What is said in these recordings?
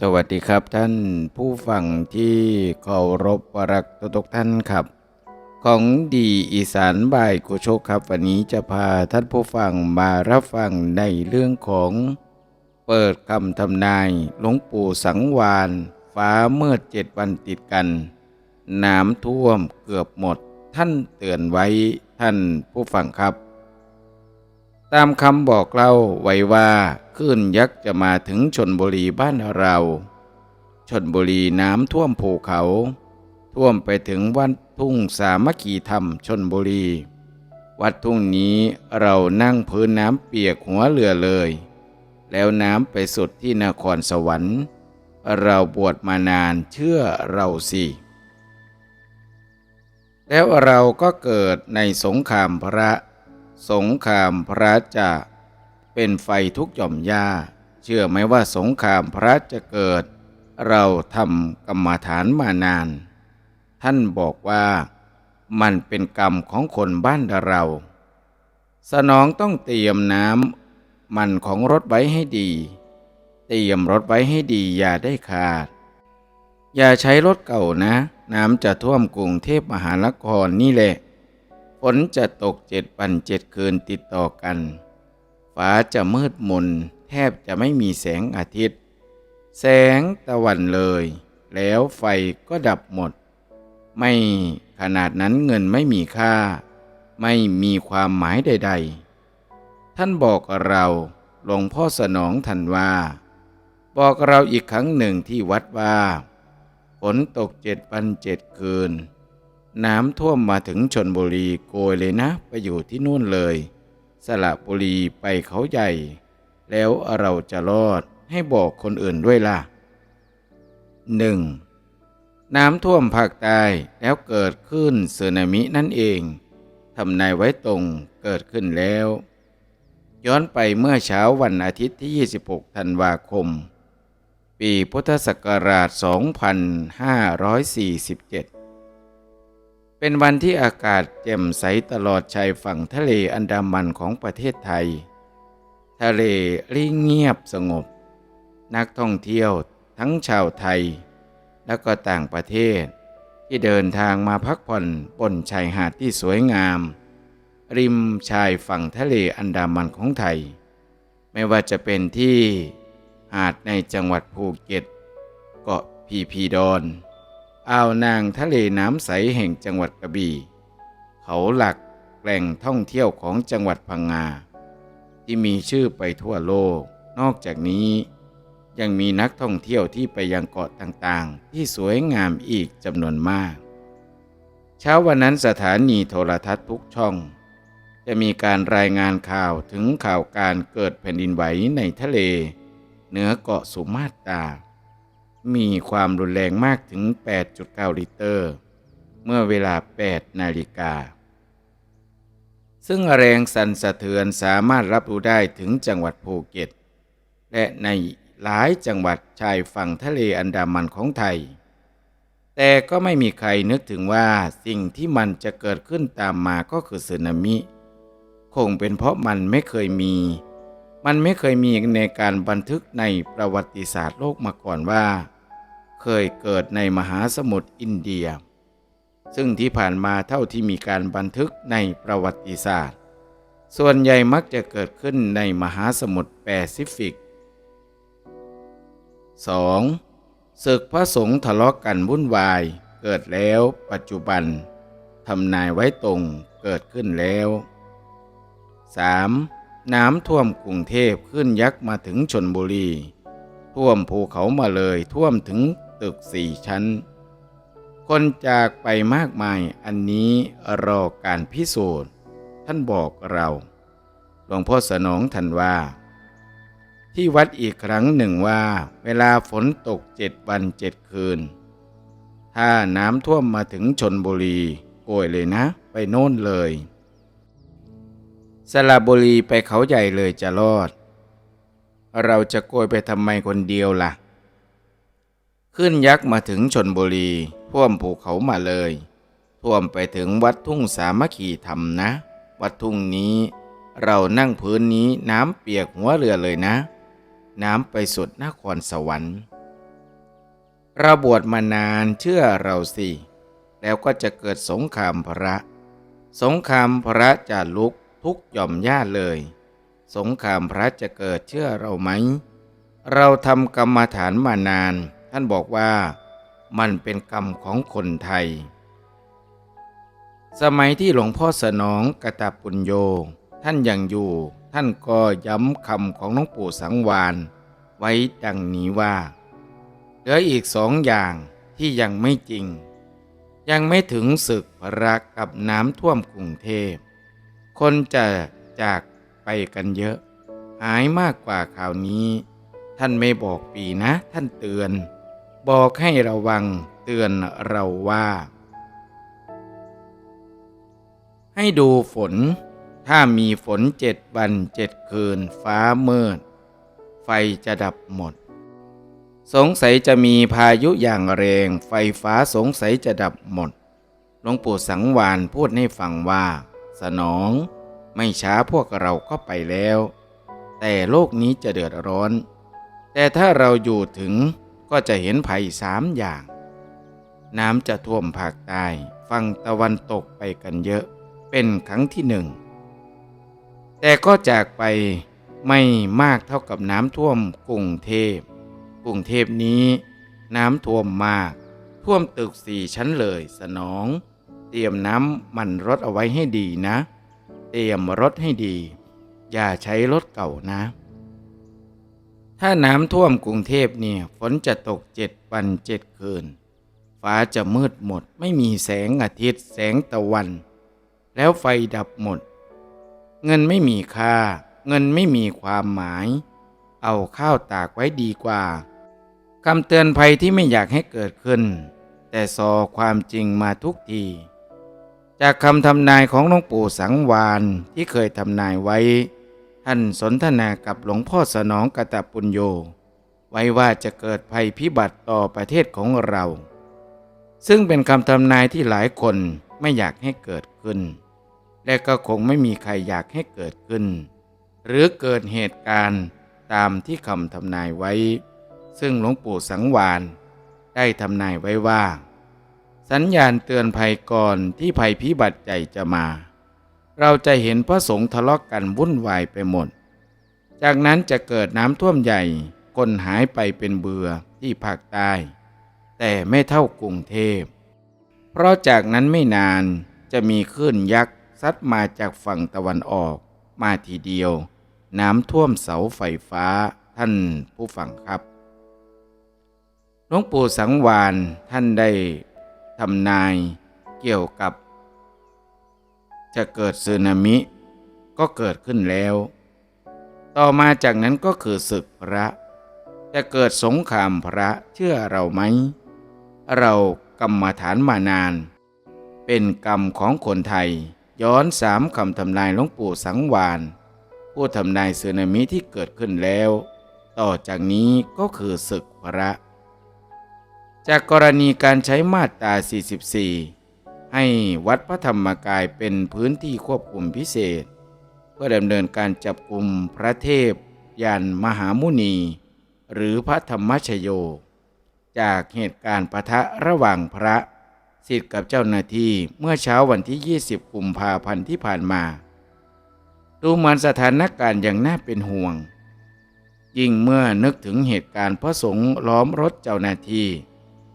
สวัสดีครับท่านผู้ฟังที่เคารพรักทุกท่านครับ ของดีอีสานบ่ายกุโชคครับ วันนี้จะพาท่านผู้ฟังมารับฟังในเรื่องของ เปิดคำทำนายหลวงปู่สังวาน ฟ้าเมื่อเจ็ดวันติดกันน้ำท่วมเกือบหมดท่านเตือนไว้ท่านผู้ฟังครับ ตามคำบอกเล่าไว้ว่าคลื่นยักษ์จะมาถึงชนบุรีบ้านเราชนบุรีน้ำท่วมภูเขา ท่วมไปถึงวัดทุ่งสามัคคีธรรมชนบุรี วัดทุ่งนี้เรานั่งพื้นน้ำเปียกหัวเรือเลย แล้วน้ำไปสุดที่นครสวรรค์ เราบวชมานานเชื่อเราสิแล้วเราก็เกิดในสงครามพระ สงครามพระจะเป็นไฟทุกหย่อมหญ้า เชื่อไหมว่าสงครามพระจะเกิด เราทำกรรมฐานมานาน ท่านบอกว่ามันเป็นกรรมของคนบ้านเรา สนองต้องเตรียมน้ำมันของรถไว้ให้ดี เตรียมรถไว้ให้ดีอย่าได้ขาด อย่าใช้รถเก่านะ น้ำจะท่วมกรุงเทพมหานครนี่แหละ นจะตกเจ็ดวันเจ็ดคืนติดต่อกันฟ้าจะมืดมนแทบจะไม่มีแสงอาทิตย์ แสงตะวันเลย แล้วไฟก็ดับหมด ไม่ขนาดนั้นเงินไม่มีค่า ไม่มีความหมายใด ๆ ท่านบอกเราหลวงพ่อสนองทันว่า บอกเราอีกครั้งหนึ่งที่วัดว่าฝนตกเจ็ดวันเจ็ดคืน น้ำท่วมมาถึงชนบุรีโกยเลยนะไปอยู่ที่นู่นเลย สระบุรีไปเขาใหญ่ แล้วเราจะรอดให้บอกคนอื่นด้วยล่ะหนึ่งน้ำท่วมภาคใต้แล้วเกิดขึ้นสึนามินั่นเองทำนายไว้ตรงเกิดขึ้นแล้ว ย้อนไปเมื่อเช้าวันอาทิตย์ที่ 26 ธันวาคม ปีพุทธศักราช 2547 เป็นวันที่อากาศแจ่มใสตลอดชายฝั่งทะเลอันดามันของประเทศไทย ทะเลริ่งเงียบสงบ นักท่องเที่ยวทั้งชาวไทย และก็ต่างประเทศ ที่เดินทางมาพักผ่อนบนชายหาดที่สวยงาม ริมชายฝั่งทะเลอันดามันของไทย ไม่ว่าจะเป็นที่หาดในจังหวัดภูเก็ต เกาะพีพีดอน อ่าวนางทะเลน้ำใสแห่งจังหวัดกระบี่ เขาหลักแหล่งท่องเที่ยวของจังหวัดพังงา ที่มีชื่อไปทั่วโลก นอกจากนี้ยังมีนักท่องเที่ยวที่ไปยังเกาะต่างๆ ที่สวยงามอีกจำนวนมาก เช้าวันนั้นสถานีโทรทัศน์ทุกช่อง จะมีการรายงานข่าวถึงข่าวการเกิดแผ่นดินไหวในทะเล เหนือเกาะสุมาตรา มีความรุนแรงมากถึง 8.9 ลิตร เมื่อเวลา 8 นาฬิกา ซึ่งแรงสั่นสะเทือนสามารถรับรู้ได้ถึงจังหวัดภูเก็ต และในหลายจังหวัดชายฝั่งทะเลอันดามันของไทย แต่ก็ไม่มีใครนึกถึงว่าสิ่งที่มันจะเกิดขึ้นตามมาก็คือสึนามิ คงเป็นเพราะมันไม่เคยมี มันไม่เคยมีในการบันทึกในประวัติศาสตร์โลกมาก่อนว่า เคยเกิดในมหาสมุทรอินเดีย ซึ่งที่ผ่านมาเท่าที่มีการบันทึกในประวัติศาสตร์ ส่วนใหญ่มักจะเกิดขึ้นในมหาสมุทรแปซิฟิก 2. ศึกพระสงฆ์ทะเลาะกันวุ่นวายเกิดแล้วปัจจุบันทำนายไว้ตรงเกิดขึ้นแล้ว 3. น้ำท่วมกรุงเทพขึ้นยักษ์มาถึงชนบุรี ท่วมภูเขามาเลยท่วมถึง ตึกสี่ชั้น คนจากไปมากมายอันนี้รอการพิสูจน์ ท่านบอกเราหลวงพ่อสนองทันว่า ที่วัดอีกครั้งหนึ่งว่า เวลาฝนตกเจ็ดวันเจ็ดคืน ถ้าน้ำท่วมมาถึงชนบุรีโกยเลยนะ ไปโน่นเลยสระบุรีไปเขาใหญ่เลยจะรอด เราจะโกยไปทำไมคนเดียวล่ะ ขึ้นยักษ์มาถึงชนบุรี ท่วมภูเขามาเลย ท่วมไปถึงวัดทุ่งสามัคคีธรรมนะ วัดทุ่งนี้ เรานั่งพื้นนี้น้ำเปียกหัวเรือเลยนะ น้ำไปสุดนครสวรรค์เราบวชมานานเชื่อเราสิ แล้วก็จะเกิดสงครามพระ สงครามพระจะลุกทุกหย่อมย่าเลย สงครามพระจะเกิดเชื่อเราไหม เราทำกรรมฐานมานาน ท่านบอกว่ามันเป็นกรรมของคนไทย สมัยที่หลวงพ่อสนองกตปุญโย ท่านยังอยู่ ท่านก็ย้ำคำของหลวงปู่สังวาน ไว้ดังนี้ว่าเหลืออีกสองอย่างที่ยังไม่จริง ยังไม่ถึงศึกพระกับน้ำท่วมกรุงเทพ คนจะจากไปกันเยอะ หายมากกว่าข่าวนี้ ท่านไม่บอกปีนะ ท่านเตือน บอกให้ระวังเตือนเราว่า ให้ดูฝน ถ้ามีฝนเจ็ดวันเจ็ดคืนฟ้ามืด ไฟจะดับหมด สงสัยจะมีพายุอย่างแรง ไฟฟ้าสงสัยจะดับหมดหลวงปู่สังวานพูดให้ฟังว่า สนอง ไม่ช้าพวกเราก็ไปแล้ว แต่โลกนี้จะเดือดร้อน แต่ถ้าเราอยู่ถึง ก็จะเห็นภัยสามอย่าง น้ำจะท่วมภาคใต้ฝั่งตะวันตกไปกันเยอะเป็นครั้งที่หนึ่ง แต่ก็จากไปไม่มากเท่ากับน้ำท่วมกรุงเทพกรุงเทพนี้ น้ำท่วมมาก ท่วมตึกสี่ชั้นเลยสนอง เตรียมน้ำมันรถเอาไว้ให้ดีนะ เตรียมรถให้ดี อย่าใช้รถเก่านะ ถ้าน้ำท่วมกรุงเทพเนี่ยฝนจะตกเจ็ดวันเจ็ดคืน ฟ้าจะมืดหมด ไม่มีแสงอาทิตย์ แสงตะวัน แล้วไฟดับหมด เงินไม่มีค่า เงินไม่มีความหมาย เอาข้าวตากไว้ดีกว่าคำเตือนภัยที่ไม่อยากให้เกิดขึ้น แต่สอความจริงมาทุกที จากคำทำนายของหลวงปู่สังวานที่เคยทำนายไว้ ท่านสนทนากับหลวงพ่อสนองกตปุญโย ไว้ว่าจะเกิดภัยพิบัติต่อประเทศของเรา ซึ่งเป็นคำทำนายที่หลายคนไม่อยากให้เกิดขึ้น และก็คงไม่มีใครอยากให้เกิดขึ้น หรือเกิดเหตุการณ์ตามที่คำทำนายไว้ ซึ่งหลวงปู่สังวานได้ทำนายไว้ว่า สัญญาณเตือนภัยก่อนที่ภัยพิบัติใหญ่จะมา เราจะเห็นพระสงฆ์ทะเลาะกกันวุ่นวายไปหมด จากนั้นจะเกิดน้ำท่วมใหญ่คนหายไปเป็นเบือที่ภาคใต้ แต่ไม่เท่ากรุงเทพ เพราะจากนั้นไม่นานจะมีคลื่นยักษ์ซัดมาจากฝั่งตะวันออก มาทีเดียว น้ำท่วมเสาไฟฟ้าท่านผู้ฟังครับหลวงปู่สังวานท่านได้ทำนายเกี่ยวกับ จะเกิดสึนามิ ก็เกิดขึ้นแล้ว ต่อมาจากนั้นก็คือศึกพระ จะเกิดสงครามพระเชื่อเราไหม เรากรรมฐานมานาน เป็นกรรมของคนไทย ย้อนสามคำทำนายหลวงปู่สังวานผู้ทำนายสึนามิที่เกิดขึ้นแล้ว ต่อจากนี้ก็คือศึกพระ จากกรณีการใช้มาตรา44 ให้วัดพระธรรมกายเป็นพื้นที่ควบคุมพิเศษ เพื่อดำเนินการจับกลุ่มพระเทพยันมหามุนี หรือพระธรรมชโย จากเหตุการณ์ปะทะระหว่างพระสิทธิ์กับเจ้าหน้าที่เมื่อเช้าวันที่ 20 กุมภาพันธ์ที่ผ่านมา ดูเหมือนสถานการณ์อย่างน่าเป็นห่วง ยิ่งเมื่อนึกถึงเหตุการณ์พระสงฆ์ล้อมรถเจ้าหน้าที่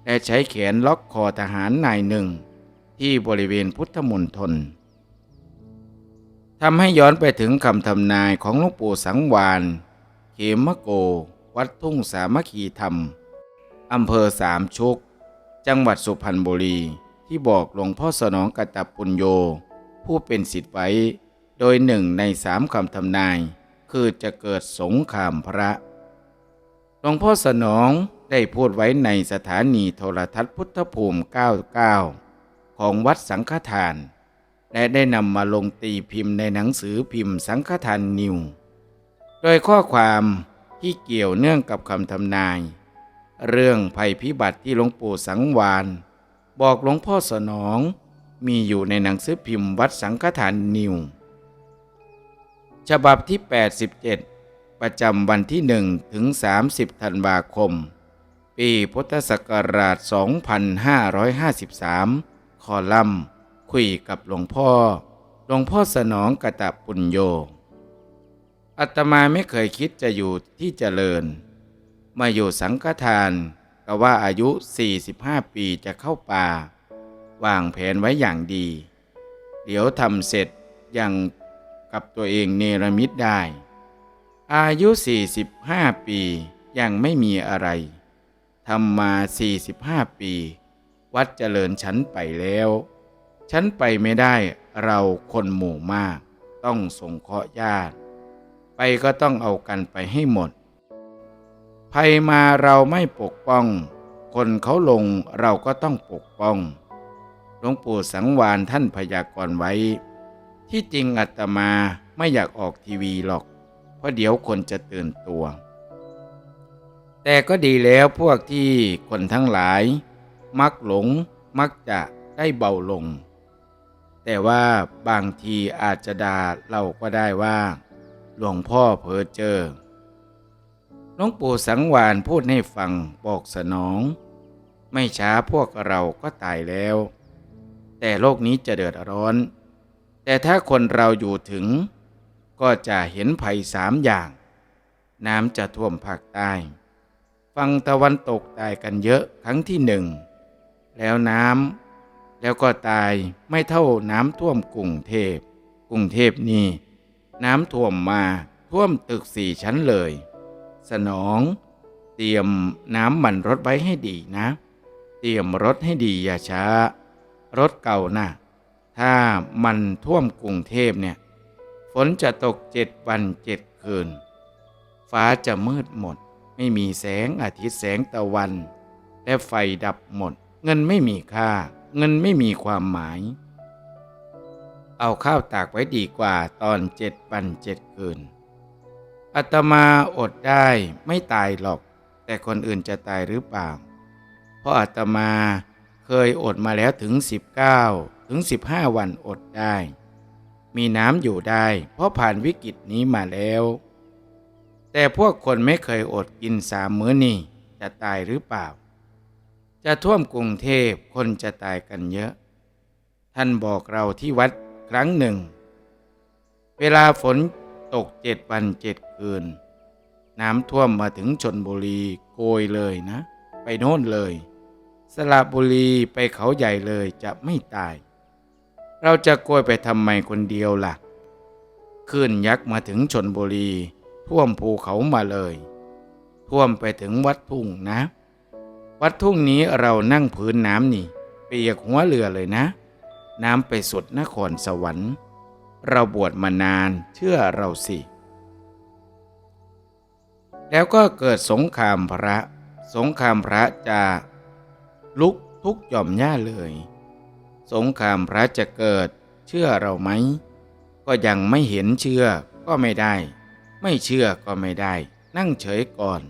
และใช้แขนล็อกคอทหารนายหนึ่ง ที่บริเวณพุทธมณฑลทำให้ย้อนไปถึงคำทำนายของหลวงปู่สังวานเขมโก วัดทุ่งสามัคคีธรรมอำเภอสามชุก จังหวัดสุพรรณบุรีที่บอกหลวงพ่อสนองกตับปุญโย ผู้เป็นสิทธิ์ไว้ โดยหนึ่งในสามคำทำนาย คือจะเกิดสงครามพระ หลวงพ่อสนองได้พูดไว้ในสถานีโทรทัศน์พุทธภูมิ 99 ของวัดสังฆทาน และได้นำมาลงตีพิมพ์ในหนังสือพิมพ์สังฆทานนิว โดยข้อความที่เกี่ยวเนื่องกับคำทำนาย เรื่องภัยพิบัติที่หลวงปู่สังวาน บอกหลวงพ่อสนอง มีอยู่ในหนังสือพิมพ์วัดสังฆทานนิว ฉบับที่ 87 ประจำวันที่ 1 ถึง 30 ธันวาคม ปีพุทธศักราช 2553 คอลัมน์คุยกับหลวงพ่อ หลวงพ่อสนองกตะปุญโยอาตมาไม่เคยคิดจะอยู่ที่เจริญ มาอยู่สังฆทานก็ว่าอายุ 45 ปีจะเข้าป่า วางแผนไว้อย่างดี เดี๋ยวทำเสร็จยังกับตัวเองเนรมิตได้ อายุ 45 ปียังไม่มีอะไรทำมา 45 ปี วัดเจริญฉันไปแล้วฉันไปไม่ได้เราคนหมู่มาก ต้องสงเคราะห์ญาติ ไปก็ต้องเอากันไปให้หมด ภัยมาเราไม่ปกป้อง คนเขาลงเราก็ต้องปกป้องหลวงปู่สังวานท่านพยากรณ์ไว้ ที่จริงอาตมาไม่อยากออกทีวีหรอก เพราะเดี๋ยวคนจะตื่นตัว แต่ก็ดีแล้วพวกที่คนทั้งหลาย มักหลงมักจะได้เบาลง แต่ว่าบางทีอาจจะด่าเราก็ได้ว่า หลวงพ่อเพ้อเจอหลวงปู่สังวานพูดให้ฟังบอกสนอง ไม่ช้าพวกเราก็ตายแล้ว แต่โลกนี้จะเดือดร้อน แต่ถ้าคนเราอยู่ถึง ก็จะเห็นภัยสามอย่าง น้ำจะท่วมภาคใต้ ฝั่งตะวันตกตายกันเยอะครั้งที่หนึ่ง แล้วน้ำแล้วก็ตายไม่เท่าน้ำท่วมกรุงเทพกรุงเทพนี่น้ำท่วมมาท่วมตึกสี่ชั้นเลย สนอง เตรียมน้ำมันรถไว้ให้ดีนะ เตรียมรถให้ดีอย่าช้า รถเก่านะ่ะถ้ามันท่วมกรุงเทพเนี่ย ฝนจะตกเจ็ดวันเจ็ดคืน ฟ้าจะมืดหมด ไม่มีแสงอาทิตย์แสงตะวัน และไฟดับหมด เงินไม่มีค่า เงินไม่มีความหมาย เอาข้าวตากไว้ดีกว่าตอนเจ็ดวันเจ็ดคืนอาตมาอดได้ไม่ตายหรอก แต่คนอื่นจะตายหรือเปล่า เพราะอาตมาเคยอดมาแล้วถึง 19 ถึง 15 วันอดได้ มีน้ำอยู่ได้ เพราะผ่านวิกฤตนี้มาแล้ว แต่พวกคนไม่เคยอดกินสามมื้อนี่จะตายหรือเปล่า จะท่วมกรุงเทพคนจะตายกันเยอะ ท่านบอกเราที่วัดครั้งหนึ่ง เวลาฝนตกเจ็ดวันเจ็ดคืน น้ำท่วมมาถึงชนบุรีโกยเลยนะ ไปโน่นเลย สระบุรีไปเขาใหญ่เลยจะไม่ตาย เราจะโกยไปทำไมคนเดียวล่ะขึ้นยักษ์มาถึงชนบุรี ท่วมภูเขามาเลย ท่วมไปถึงวัดทุ่งนะ วัดทุ่งนี้เรานั่งพื้นน้ำนี่ เปียกหัวเรือเลยนะ น้ำไปสุดนครสวรรค์ เราบวชมานานเชื่อเราสิ แล้วก็เกิดสงครามพระ สงครามพระจะลุกทุกหย่อมหญ้าเลย สงครามพระจะเกิดเชื่อเราไหม ก็ยังไม่เห็นเชื่อก็ไม่ได้ ไม่เชื่อก็ไม่ได้ นั่งเฉยก่อน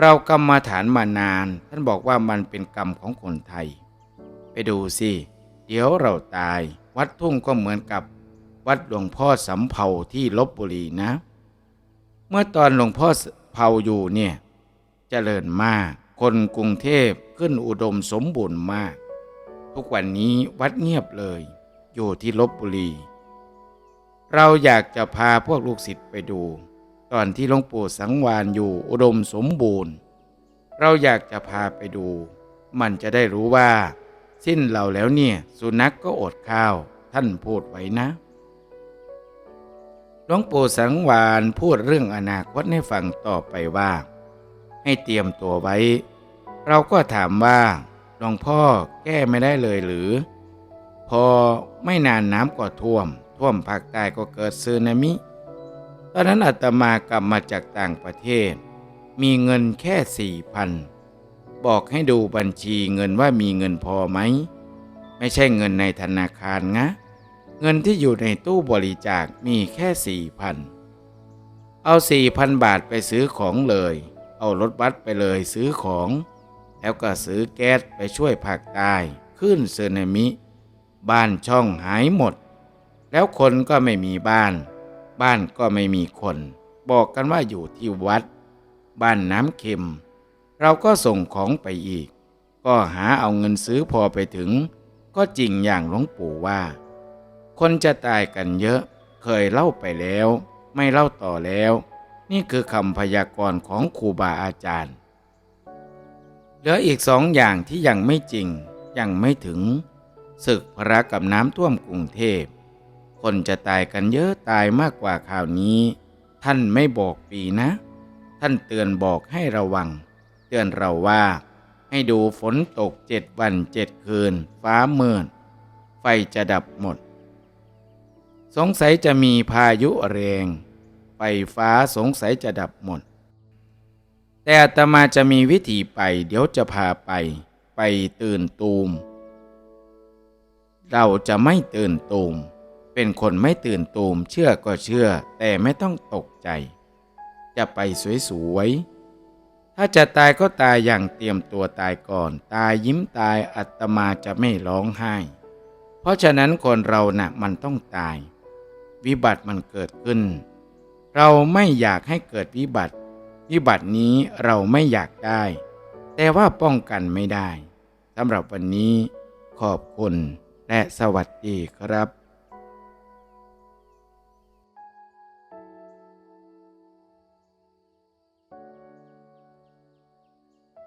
เรากรรมาฐานมานาน ท่านบอกว่ามันเป็นกรรมของคนไทย ไปดูสิ เดี๋ยวเราตาย วัดทุ่งก็เหมือนกับ วัดหลวงพ่อสำเภาที่ลบบุรีนะ เมื่อตอนหลวงพ่อเภาอยู่เนี่ยเจริญมาก คนกรุงเทพขึ้นอุดมสมบูรณ์มาก ทุกวันนี้วัดเงียบเลย อยู่ที่ลบบุรี เราอยากจะพาพวกลูกศิษย์ไปดู ตอนที่หลวงปู่สังวานอยู่อุดมสมบูรณ์ เราอยากจะพาไปดู มันจะได้รู้ว่า สิ้นเราแล้วเนี่ยสุนัขกก็อดข้าว ท่านพูดไว้นะหลวงปู่สังวานพูดเรื่องอนาคตให้ฟังต่อไปว่า ให้เตรียมตัวไว้ เราก็ถามว่าหลวงพ่อแก้ไม่ได้เลยหรือ พอไม่นานน้ำก็ท่วม ท่วมภาคใต้ก็เกิดซึนามิ ตอนนั้นอาตมากลับมาจากต่างประเทศ มีเงินแค่สี่พันบอกให้ดูบัญชีเงินว่ามีเงินพอไหม ไม่ใช่เงินในธนาคารนะ เงินที่อยู่ในตู้บริจาคมีแค่สี่พันเอาสี่พันบาทไปซื้อของเลย เอารถบัสไปเลยซื้อของ แล้วก็ซื้อแก๊สไปช่วยภาคใต้ขึ้นสึนามิ บ้านช่องหายหมด แล้วคนก็ไม่มีบ้าน บ้านก็ไม่มีคน บอกกันว่าอยู่ที่วัด บ้านน้ำเค็ม เราก็ส่งของไปอีก ก็หาเอาเงินซื้อพอไปถึง ก็จริงอย่างหลวงปู่ว่า คนจะตายกันเยอะ เคยเล่าไปแล้ว ไม่เล่าต่อแล้ว นี่คือคำพยากรณ์ของครูบาอาจารย์ เหลืออีกสองอย่างที่ยังไม่จริง ยังไม่ถึงศึกพระกับน้ำท่วมกรุงเทพ คนจะตายกันเยอะตายมากกว่าข่าวนี้ ท่านไม่บอกปีนะ ท่านเตือนบอกให้ระวัง เตือนเราว่า ให้ดูฝนตกเจ็ดวันเจ็ดคืน ฟ้ามืดไฟจะดับหมด สงสัยจะมีพายุแรงไฟฟ้าสงสัยจะดับหมด แต่อาตมาจะมีวิธีไป เดี๋ยวจะพาไป ไปตื่นตูม เราจะไม่ตื่นตูม เป็นคนไม่ตื่นตูมเชื่อก็เชื่อ แต่ไม่ต้องตกใจ จะไปสวยๆ ถ้าจะตายก็ตายอย่างเตรียมตัวตายก่อน ตายยิ้มตายอัตมาจะไม่ร้องไห้ เพราะฉะนั้นคนเรานะ่ะมันต้องตาย วิบัติมันเกิดขึ้น เราไม่อยากให้เกิดวิบัติ วิบัตินี้เราไม่อยากได้ แต่ว่าป้องกันไม่ได้สำหรับวันนี้ขอบคุณและสวัสดีครับ